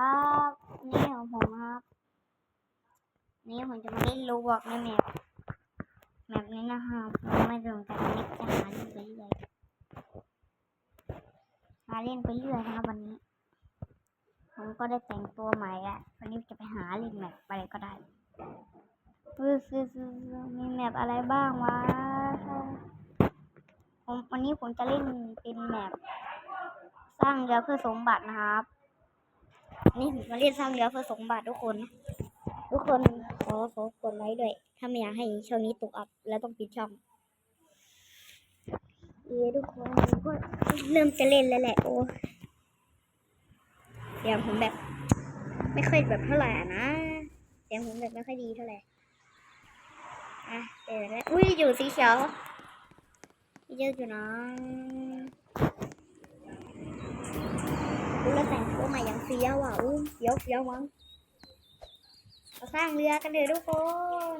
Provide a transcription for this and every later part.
ครับนี่ของผมครับ นี่ผมจะมาเล่นโลบอกในแมปแมปนี้นะครับไม่รวมกันเล็กจะหาเล่นไปเรื่อยหาเล่นไปเรื่อยนะครับวันนี้ ผมก็ได้แต่งตัวใหม่แล้ววันนี้จะไปหาเล่นแมปอะไรก็ได้ซื้อซื้อซื้อซื้อมีแมปอะไรบ้างวะผมวันนี้ผมจะเล่นเป็นแมปสร้างเรือเพื่อสมบัตินะครับ นี่ผมมาเล่นสร้างเรือเพื่อสมบัติทุกคน ทุกคนขอขอกดไลค์ด้วย ถ้าไม่อยากให้ช่องนี้ตกอับ แล้วต้องปิดช่องเอ้ทุกคนก็เริ่มจะเล่นแล้วแหละโอ้เสียงผมแบบ ไม่ค่อยแบบเท่าไหร่นะเสียงผมแบบไม่ค่อยดีเท่าไหร่อะเดี๋ยวแล้วอุ้ยอยู่สีเขียวเยอะอยู่นะดู แล้วแต่งตัวใหม่ยังเฟี้ยวอะอู้เฟี้ยวเฟี้ยวมั้งเราสร้างเรือกันเลยทุกคน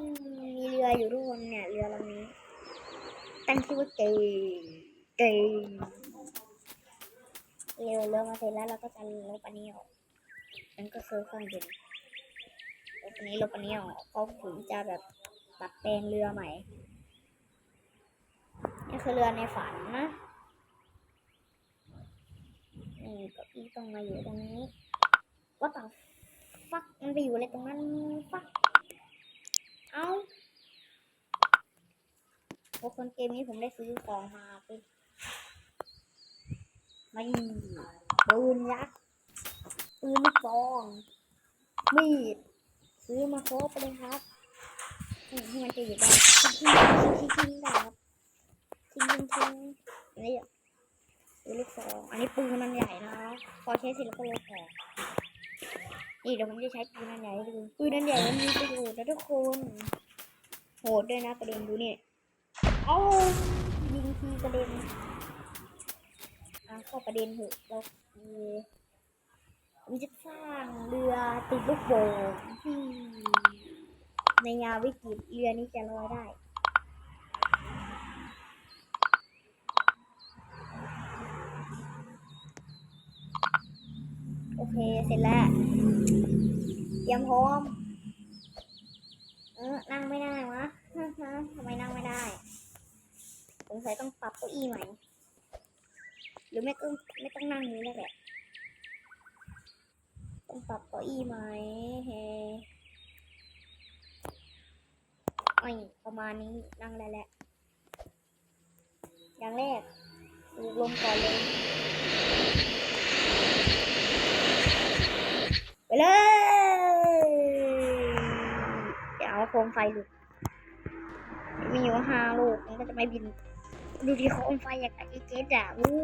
มีเรืออยู่ทุกคนเนี่ยเรือลำนี้ ตั้งชื่อว่าเกย์เกย์เรือเรือมาเสร็จแล้วเราก็จะลบอันนี้ออกนั่นก็คือเครื่องบินลบอันนี้ลบอันนี้ออกเขาถึงจะแบบปรับแปลงเรือใหม่ นี่คือเรือในฝันนะ นี่เก็อีต้องมาอยู่ตรงนี้ว่าต่อฟักมันไปอยู่อะไรตรงนั้นฟักเอาโอ้คนเกมนี้ผมได้ซื้อของมาเป็นไม่ปืนยักษ์ปืนลูกซองมีดซื้อมาครบเลยครับนี่ที่มันจะอยู่ได้ทิ้งทิ้งทิ้งทิ้งได้ครับทิ้งทิ้งทิ้งอัน นี้ปืนลูกซองอันนี้ปืนมันใหญ่นะครับพอใช้เสร็จแล้วก็ลบออกนี่เดี๋ยวผมจะใช้ปืนนันใหญ่ให้ดูปืนนันใหญ่มันมีประโยชน์นะทุกคน โหดด้วยนะประเด็นดูนี่เอ้ายิงทีกระเด็นอะเข้าประเด็นเถอะเราคือผมจะสร้างเรือติดลูกโป่งที่ในยาวิกฤตเรือนี้จะลอยได้ เคเสร็จแล้วเตรียมพร้อมเออนั่งไม่ได้วะทำไมนั่งไม่ได้สงสัยต้องปรับเก้าอี้ใหม่หรือไม่ก็ไม่ต้องนั่งนี้แล้วแหละต้องปรับเก้าอี้ไหมเฮไม่ประมาณนี้นั่งได้วแหล้วอย่างแรกสูลมก่อนเลย ไปเลยเดี๋ยวเอาโค มไฟหลุดมีอยู่ห้าลูกมันก็จะไม่บิน ดูที่โคมไฟอย่างไอเจดอะวู้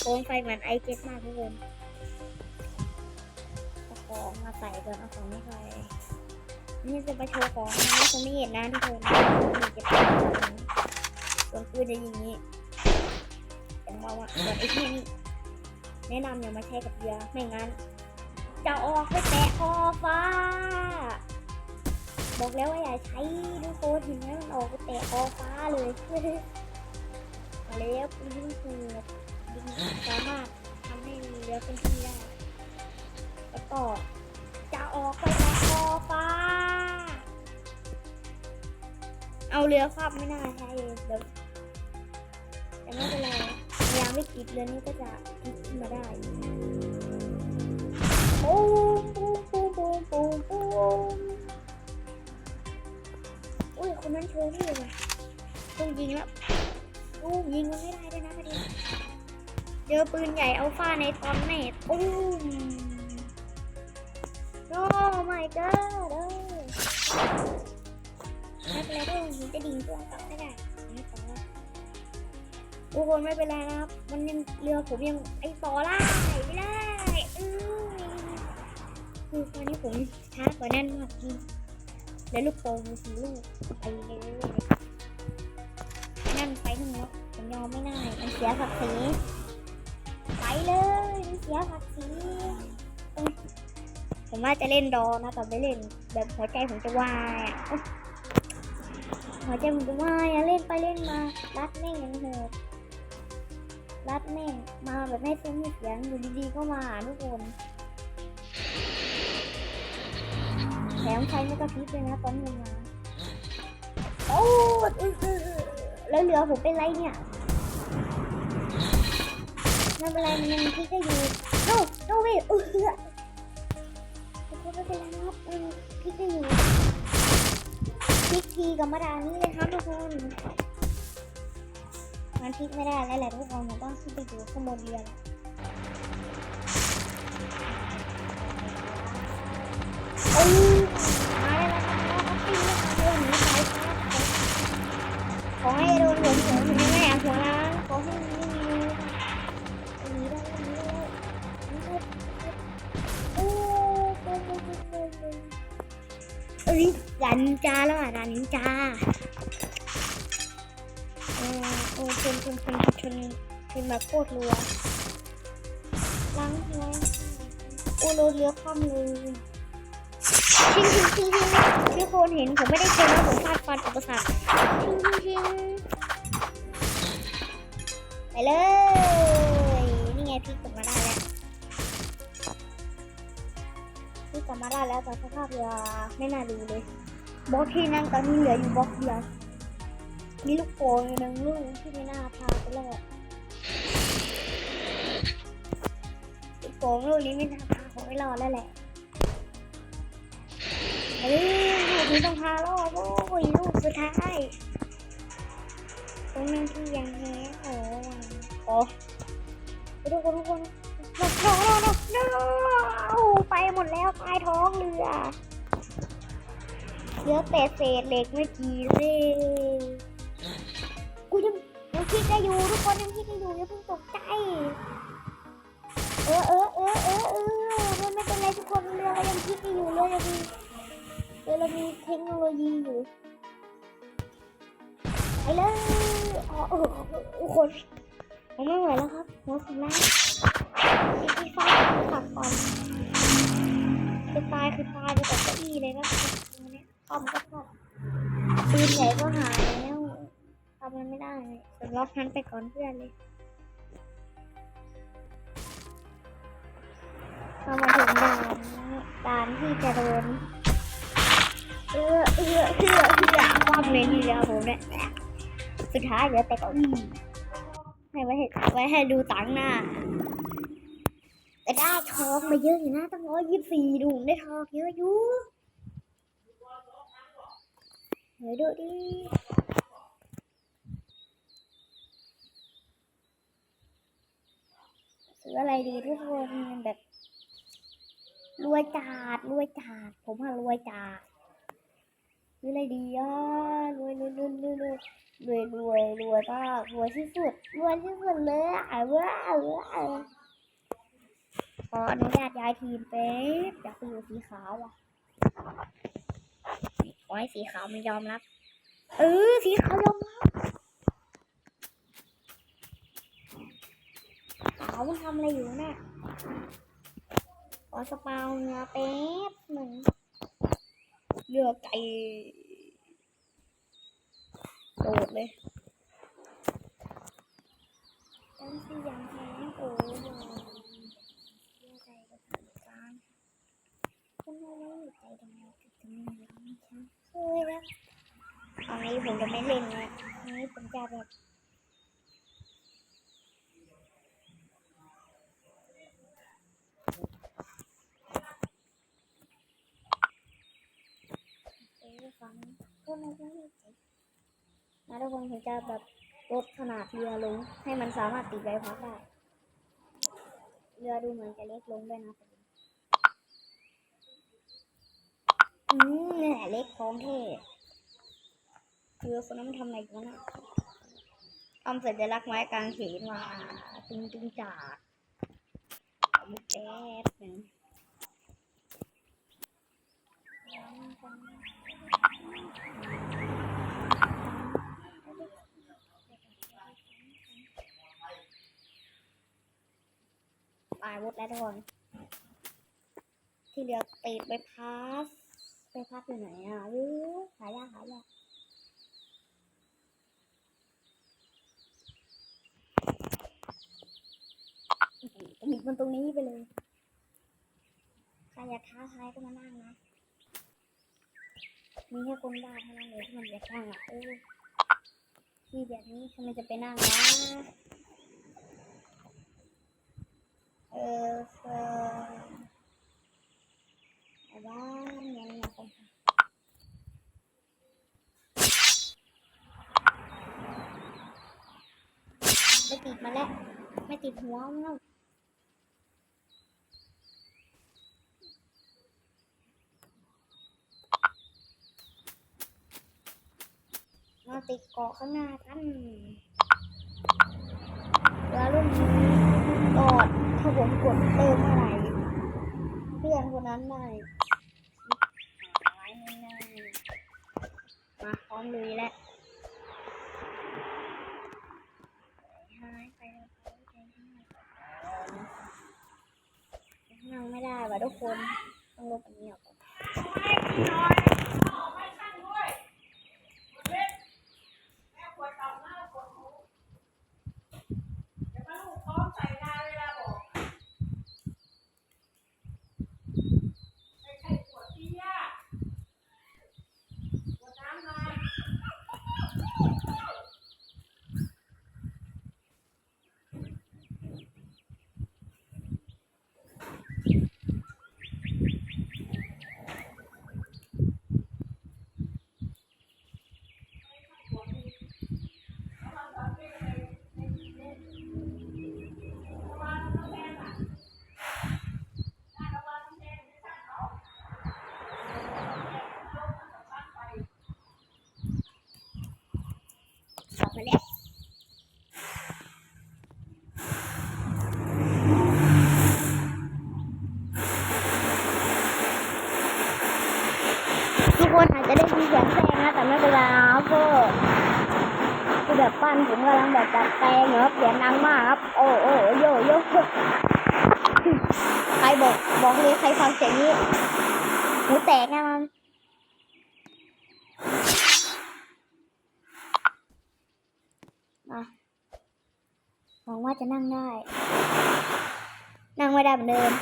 โคมไฟเหมือนไอเจดมากทุกคนเอาของมาใส่ก่อนเอาของไม่ใส่นี่จะไปโชว์ของนะคงไม่เห็นนะทุกคนนี่จะเป็นส่วนปืนจะย่างนี้แต่ว่าว่าส่วนไอ้ที่นี่แนะนำอย่ามาใช้กับเรือไม่งั้น จะออกไปแตะคอฟ้า บอกแล้วว่าอย่าใช้ดูโคตรเห็นไหมมันออกแตะคอฟ้าเลยมาแล้วปืนคือยิงสามารถทำให้เรือเป็นที่ได้แล้วก็จะออกไปแตะคอฟ้า เอาเรือคว่ำไม่น่าใช่เดี๋ยวแต่ไม่เป็นไรยายามไม่ติดเรือนี้ก็จะพลิกขึ้นมาได้ปูมปูมปูมปูมปูมปูมอุ้ ยคนนั้นโชว์ที่เลยต้องยิงแล้วอู้ยิงมันไม่ได้ด้วยนะประเด็นเจอปืนใหญ่อัลฟาในตอนเนตปูมโอ้ my god เออไม่เป็นไรด้วยผมจะดิ่งตัวกลับไม่ได้ไม่ต่อทุกคนไม่เป็นไรนะครับ มันยังเรือผมยังไอต่อไล่ไม่ได้ อือคือตอนนี้ผมช้ากว่านั้นมากจริง แล้วลูกโป่งมีสีลูกไปเลยนั่นไปหนึ่งแล้วผมยอมไม่ได้มันเสียศักดิ์ศรีไปเลยมันเสียศักดิ์ศรีผมว่าจะเล่นดอนะแต่ไม่เล่นแบบหัวใจผมจะวายอะหัวใจผมจะวายอะเล่นไปเล่นมารัดแม่งยังโหดรัดแม่งมาแบบไม่ซุ้มไม่เสียงอยู่ดีๆก็มาทุกคน มไฟไม่กระพริบเลยนะตอนนี้นะโอ้ยอื้ออแล้วเรือผมเป็นไรเนี่ยไม่เป็นไรมันยังพลิกได้อยู่โน้โน้เว้ยเออไม่เป็นไรครับมันพลิกได้อยู่พลิกทีกับมาดานี้เลยครับทุกคนมันพลิกไม่ได้แล้วแหละทุกคนมันต้องขึ้นไปอยู่ข้างบนเรือแหละ เอ้ด่านนินจาแล้วอะด่านนินจาเออโอ้ชนชนชนชนชนแบบโคตรรัวล้างหัวโอ้โดนเรือคว่ำเลยชิงชิงชิงชิงทุกคนเห็นผมไม่ได้ชนนะผมฟาดฟันอุปสรรคชิงชิงชิงไปเลย นี่ไงพี่กลับมาได้แล้ว พี่กลับมาได้แล้วแต่สภาพเรือไม่น่าดูเลยบล็อกที่นั่งตอนนี้เหลืออยู่บล็อกเดียวมีลูกโป่งหนึ่งลูกที่ไม่น่าพาไปเลยลูกโป่งลูกนี้ไม่น่าพาผมไม่รอดแล้วแหละเฮ้ยลูกนี้ต้องพารอดโอ้ยลูกสุดท้ายตรงนั้นที่ยังแพ้โอ้โอ้ไปดูคนทุกคน หมดท้องแล้วนะโอ้ไปหมดแล้วใต้ท้องเรือเหลือแต่เศษเหล็กไม่กี่เส้นกูยังยังคิดได้อยู่ทุกคนยังคิดได้อยู่อย่าเพิ่งตกใจ เออเออเออเออเออมันไม่เป็นไรทุกคนเรือก็ยังคิดได้อยู่เลยยังมีเดี๋ยวเรามีเทคโนโลยีอยู่ไปเลย อ๋อเออโอ้โหผมไม่ไหวแล้วครับหัวของน้ำคิด ที่ฟ้าขับก่อนจะตายคือตายไปกับเก้าอี้เลยนะตรงนี้คอมก็คอมปืนใหญ่ก็หายแล้วทำมันไม่ได้สำล็อกนั้นไปก่อนเพื่อนเลยเรามาถึงด่านด่านที่จะโดนเออเออเออเออความเลยทีเดียวผมเนี่ยสุดท้ายเหลือแต่ก้าอี้ให้ไว้ให้ไว้ให้ดูตังหน้า แต่ได้ทองมาเยอะอยู่นะตั้งร้อยยี่สิบสี่ดูได้ทองเยอะอยู่เฮ้ยดูดิซื้ออะไรดีทุกคนแบบรวยจัดรวยจัดผมว่ารวยจัดซื้ออะไรดีอะรวยรวยรวยรวยรวยรวยรวยมากรวยที่สุดรวยที่สุดเลยอะว้าวว้าว ขออนุญาตย้ายทีมเป๊บอยากไปอยู่สีขาวอะขอให้สีขาวมันยอมรับ เออ สีขาวยอมรับขาวมันทำอะไรอยู่น่ะขอสปาวเนื้อแป๊บหนึ่งเลือกไก่โดดเลยตั้งที่ยังแห้งโอ้ยเลือกไก่กับผักกลาง คุณไม่ได้อยู่ใจตรงนี้จุดตรงนี้แล้วไม่ใช่เฮ้ยแล้วตอนนี้ผมจะไม่เล่นนะอันนี้ผมจะแบบเอ๊ะฟังก็ไม่ได้ใจนะทุกคนผมจะแบบลดขนาดเรือลงให้มันสามารถติดใบพัดได้ เรือดูเหมือนจะเล็กลงด้วยนะ อืมนี่แหละเล็กของเท่เรือคนนั้นมันทำอะไรกันนะทำสัญลักษณ์ไม้กลางเขนมาตึงตึงๆจากมุกแป๊บหนึ่งตายหมดแล้วทุกคนที่เหลือติดไปพัส ไปพัสอยู่ไหนอะวู้หายากหายากบิดมันตรงนี้ไปเลย ใครอยากท้าทายก็มานั่งนะ มีแค่คนบ้าเท่านั้นเลยที่มันจะสร้างอะเออที่แบบนี้ทำไมจะไปนั่งวะเออเออแต่ว่าเนี่ยเนี่ยคนไม่ ติดมาแล้ว ไม่ติดหัวมันแล้วมาติดเกาะข้างหน้ากันแล้วรุ่นนี้กอดถ้าผมกดเติมเมื่อไหร่เพื่อนคนนั้นได้หายแน่ๆมาพร้อมลุยแล้วหายไปแล้วใจหาย นั่งไม่ได้ว่ะทุกคน ต้องลบอันนี้ออกก่อน คนอาจจะได้ยินเสียงแทรกนะแต่ไม่เป็นไรครับก็คือแบบปั้นผมกำลังแบบจัดแปลงอยู่ครับเสียงดังมากครับ โอ้โอ้โยโยใครบอกบอกเลยใครฟังเสียงนี้หูแตกแน่นอนมาหวังว่าจะนั่งได้ นั่งไม่ได้เหมือนเดิม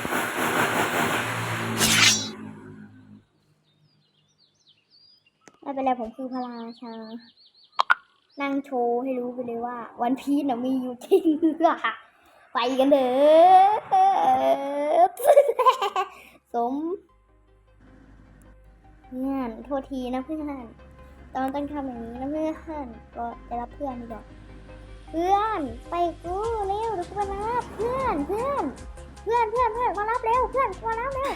ไม่ เป็นไรผมคือพระราชา นั่งโชว์ให้รู้ไปเลยว่า วันพีชน่ะมีอยู่จริงอะไปกันเถอะสมเพื่อนโทษทีนะเพื่อนตอนต้องทำอย่างนี้นะเพื่อนก็จะรับเพื่อนดีกว่าเพื่อนไปกูเร็วเดี๋ยวกูมารับเพื่อนเพื่อน เพื่อนเพื่อนเพื่อนมารับเร็วเพื่อนมารับเร็ว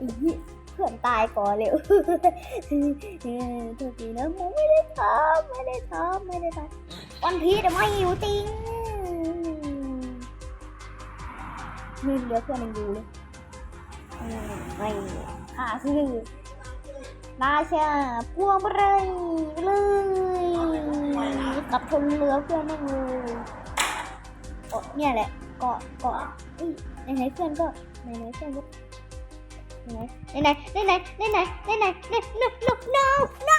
อ้ เผื่อนตายก่อนเร็วเออโทษทีนะผมไม่ได้ทำไม่ได้ทำไม่ได้ทำวันพีชอะไม่อยู่จริงนี่เหลือเพื่อนยังอยู่เลยไม่ข้าคือราชาพวงไปเลยไปเลยกับทนเรือเพื่อนนั่งเลยเกาะเนี่ยแหละเกาะเกาะเอ้ยไหนๆเพื่อนก็ไหนๆเพื่อนก็ Đây này, đây này, đây no, no, no, no.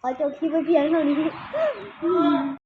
Ở chỗ khi với biển rồi